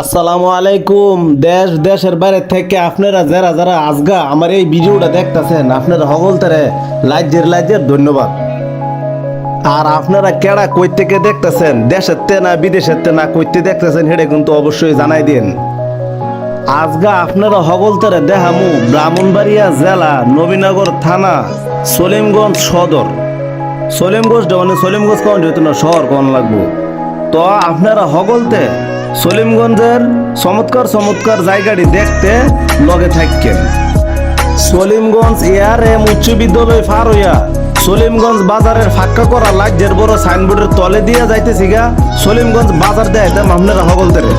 আসসালামু আলাইকুম। দেশ, দেশের বাইরে থেকে আপনারা যারা যারা আজগা আমার এই ভিডিওটা দেখতেছেন, আপনারা হগলতারে লাজ্যের লাইজের ধন্যবাদ। আর আপনারা কেডা কই থেকে দেখতেছেন, দেশের তে না বিদেশের তে না কইতে দেখতেছেন হেডে কিন্তু অবশ্যই জানাই দিন। আজগা আপনারা হগলতারে দেহামু ব্রাহ্মণবাড়িয়া জেলা, নবীনগর থানা, সলিমগঞ্জ সদর। সলিমগঞ্জ মানে সলিমগঞ্জ কোন যেত না, শহর কোন লাগবো? তো আপনারা হগলতে সলিমগঞ্জের চমৎকার চমৎকার জায়গাটি দেখতে লগে থাকেন সলিমগঞ্জ এয়ার এম উচ্চ বিদ্যালয় ফার হইয়া সলিমগঞ্জ বাজারের ফাঁকা করা লাজ্জের বড় সাইনবোর্ডের তলে দিয়া যাইতেছি গা। সলিমগঞ্জ বাজার দেয় দাম আপনারা হগলতেরে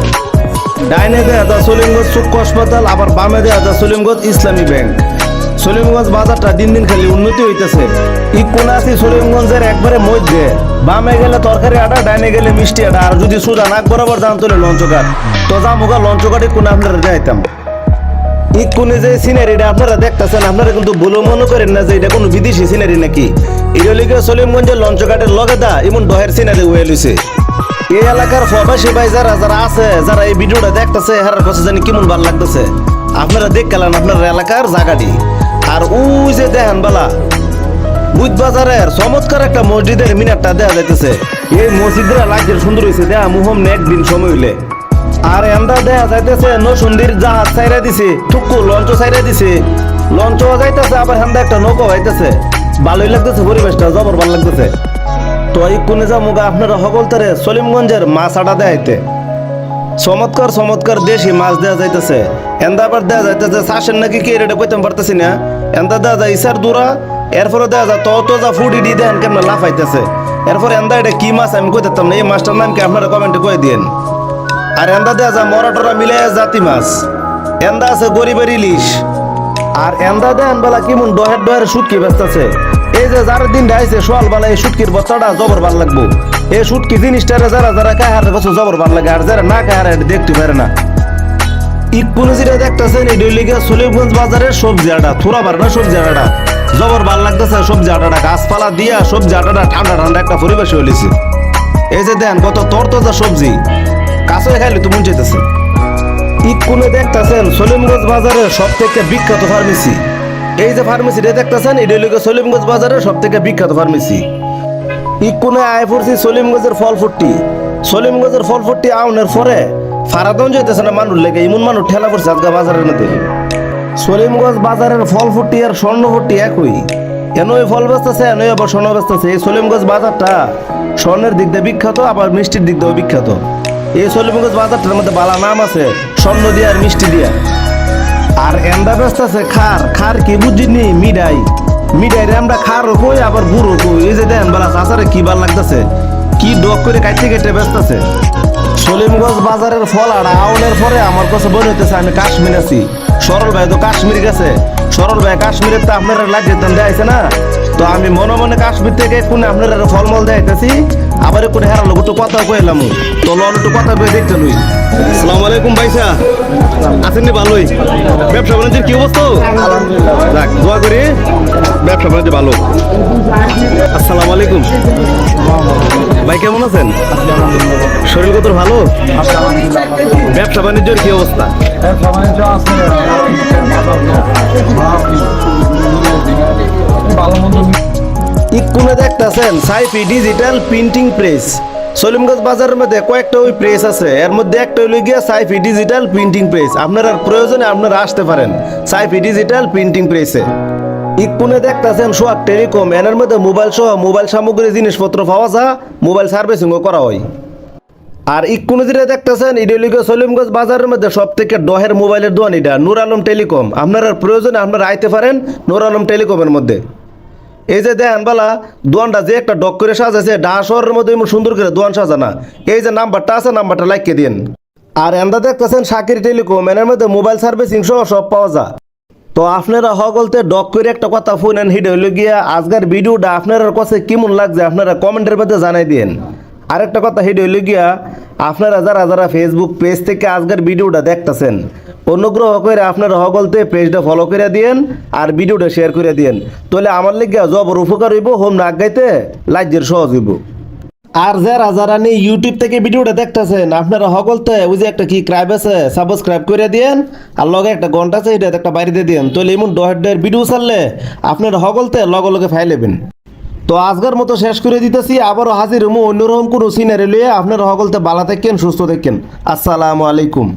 ডাইনে দেয়া যা সলিমগঞ্জ চক্ষু হাসপাতাল, আবার বামে দেয়া যা সলিমগঞ্জ ইসলামী ব্যাংক। সলিমগঞ্জ বাজারটা দিন দিন খালি উন্নতি হইতেছে। ই কোনা আছি সলিমগঞ্জের একবারে মধ্যে। বামে গেলে তরকারি আটা, ডাইনে গেলে মিষ্টি আটা। আর যদি সোজা নাক বরাবর যান তোলে লঞ্চঘাট। তো যা মুখা লঞ্চঘাটে কোনা আপনারা যাইতাম ই কোনে যে সিনারিটা আপনারা দেখতেছেন, আপনারা কিন্তু ভুলো মনে করেন না যে এটা কোনো বিদেশি সিনারি নাকি। এটা সলিমগঞ্জের লঞ্চঘাটের লগে দা, এমন ডহের সিনারি হয়ে লইছে। এই এলাকার প্রবাসী ভাই যারা যারা আছে, যারা এই ভিডিওটা দেখতেছে, হেরার কাছে জানি কেমন ভালো লাগতেছে। আপনারা দেখ গেলেন আপনার এলাকার জায়গাটি। আর ওই যে দেখেন বালা বুধ বাজারের চমৎকার একটা মসজিদের মিনারটা দেয়া যাইতেছে। এই মসজিদরা লাগছে সুন্দর হয়েছে দেয়া মুহম একদিন সময় হইলে। আর এন্দা দেয়া যাইতেছে নসুন্দির জাহাজ দিছে লঞ্চ দিছে। লঞ্চ যাইতেছে, আবার হেন্দা একটা নৌকো হইতেছে। ভালোই লাগতেছে, পরিবেশটা জবর ভালো লাগতেছে। তো এই কোনে যা মুগা আপনারা হগলতারে সলিমগঞ্জের মাছ আটা দেয়াইতে চমৎকার চমৎকার দেশি মাছ দেওয়া যাইতেছে। এন্দা আবার দেওয়া যাইতেছে চাষের নাকি কি রেটে কইতাম পারতেছি না। এন্দা দেওয়া যায় ইসার দূরা, এরপরে দেওয়া যায় তো যা ফুডি দি দেন কেমন লাফাইতেছে। এরপরে এন্দা এটা কি মাছ আমি কইতাম না, এই মাছটার নাম কি আপনারা কমেন্টে কয়ে দিন আর এন্দা দেওয়া যায় মরাটরা মিলে জাতি মাছ। এন্দা আছে গরিবের ইলিশ। আর এন্দা দেন বেলা কেমন ডহের ডহের সুটকি ব্যস্ত আছে এই যে যার দিন আইছে সোয়াল বেলা এই সুটকির বচ্চাটা জবর ভালো লাগবো। এই সুটকি জিনিসটারে যারা যারা খায় হার জবর ভালো লাগে, আর যারা না খায় এটা দেখতে পারে না। ইকুনে যেটা দেখতেছেন এই ডেলিগে সলিমগঞ্জ বাজারের সবজি আটা, থোড়া পারে না সবজি আটাটা। জবর ভালো লাগতেছে সবজি আটাটা, গাছপালা দিয়া সবজি আটাটা ঠান্ডা ঠান্ডা একটা পরিবেশ হয়েছে এই যে দেন, কত তরতাজা সবজি। কাছে খাইলে তো মন চাইতেছে। ইকুনে দেখতেছেন সলিমগঞ্জ বাজারের সব থেকে বিখ্যাত ফার্মেসি। এই যে ফার্মেসিটা দেখতেছেন এটা হলো গিয়ে সলিমগঞ্জ বাজারের সব থেকে বিখ্যাত ফার্মেসি। ইকুনে আয় পড়ছি সলিমগঞ্জের ফল ফুটটি সলিমগঞ্জের ফল ফুটটি আউনের পরে ফারাদন যাইতেছে না মানুষ লেগে এমন মানুষ ঠেলা পড়ছে আজকে বাজারের মধ্যে। সলিমগঞ্জ বাজারের ফল ফুটটি আর স্বর্ণ ফুটটি একই। এন ওই ফল বেচতেছে এন ওই আবার স্বর্ণ বেচতেছে। এই সলিমগঞ্জ বাজারটা স্বর্ণের দিক দিয়ে বিখ্যাত, আবার মিষ্টির দিক দিয়েও বিখ্যাত। এই সলিমগঞ্জ বাজারটার মধ্যে বালা নাম আছে, স্বর্ণ দিয়া আর মিষ্টি দিয়া। আর এন্দা ব্যস্ত আছে খার খার কি বুঝিনি, মিডাই। মিডাই রে আমরা খার কই আবার বুড়ো কই এই যে দেন বেলা, চাচারে কি ভালো লাগতেছে? কি ডক করে কাটতে কেটে ব্যস্ত আছে সলিমগঞ্জ বাজারের ফল আর আউনের পরে আমার কাছে মনে হইতেছে, আমি কাশ্মীর আছি। সরল ভাই তো কাশ্মীর গেছে। সরল ভাই কাশ্মীরের তো আপনারা লাগিয়ে দেন দেয়াইছে না? তো আমি মনে মনে কাশ্মীর থেকে কোন আপনারা ফলমল দেয়াইতেছি আবার কোনো হেরালো একটু কথা কইলাম। তো লন একটু কথা কয়ে দেখতে লই। আসসালামু আলাইকুম ভাইসা। আছেন নি ভালোই? ব্যবসা বাণিজ্যের কি অবস্থা? যাক দোয়া করি ব্যবসা বাণিজ্য ভালো। আসসালামু আলাইকুম। ভাই কেমন আছেন? শরীর কত ভালো? ব্যবসা বাণিজ্যের কি অবস্থা? ইকুনে দেখতেছেন Saifi digital printing press. Salimganj বাজারের মধ্যে কয়েকটা ওই প্রেস আছে। এর মধ্যে একটা হইল গিয়া সাইফি ডিজিটাল প্রিন্টিং প্রেস আপনারা প্রয়োজনে আপনারা আসতে পারেন সাইফি ডিজিটাল প্রিন্টিং প্রেসে ইকুনে দেখতেছেন সোয়াক টেলিকম এর মধ্যে মোবাইল সহ মোবাইল সামগ্রী জিনিসপত্র পাওয়া যায় মোবাইল সার্ভিসিংও করা হয়। আর ইকুনে যেটা দেখতেছেন ইডিওলিগে সলিমগঞ্জ বাজারের মধ্যে সব থেকে ডহের মোবাইলের দোয়ান এটা নুর আলম টেলিকম আপনারা প্রয়োজনে আপনারা আইতে পারেন নুর আলম টেলিকমের মধ্যে। এই যে দেন বালা, দোয়ানটা যে একটা ডক করে সাজাছে ডা শহরের মধ্যে সুন্দর করে দোয়ান সাজানা। এই যে নাম্বারটা আছে, নাম্বারটা লাইকে দিন আর এন্দা দেখতেছেন শাকির টেলিকম এর মধ্যে মোবাইল সার্ভিসিং সহ সব পাওয়া যায়। তো আপনারা হগলতে ডক করে একটা কথা শুনেন হিডে হইল গিয়া আজকের ভিডিওটা আপনার কাছে কেমন লাগছে, আপনারা কমেন্টের মধ্যে জানাই দিন আরেকটা কথা হিডে হইল গিয়া আপনারা যারা যারা ফেসবুক পেজ থেকে আজকের ভিডিওটা দেখতেছেন অনুগ্রহ করে আপনারা হগলতে পেজটা ফলো করে দিয়েন আর ভিডিওটা শেয়ার করে দিয়েন। তাহলে আমার লেগে জবর উপকার হইব, হোম না গাইতে লাজ্যের সহজ হইব। আর যারা যারা নি ইউটিউব থেকে ভিডিওটা দেখতেছেন, আপনারা হগলতে ওই যে একটা কি ক্রাইব আছে সাবস্ক্রাইব করে দিয়েন, আর লগে একটা ঘণ্টা আছে, এটা একটা বাইরে দিয়ে দিয়েন। তাহলে এমন ডহের ডহের ভিডিও ছাড়লে আপনারা হগলতে লগে লগে ফাইলেবেন তো আজকের মতো শেষ করে দিতেছি, আবারও হাজির হমু অন্যরকম কোনো সিনারি লিয়ে আপনারা হগলতে বালা থাকেন সুস্থ থাকেন আসসালামু আলাইকুম।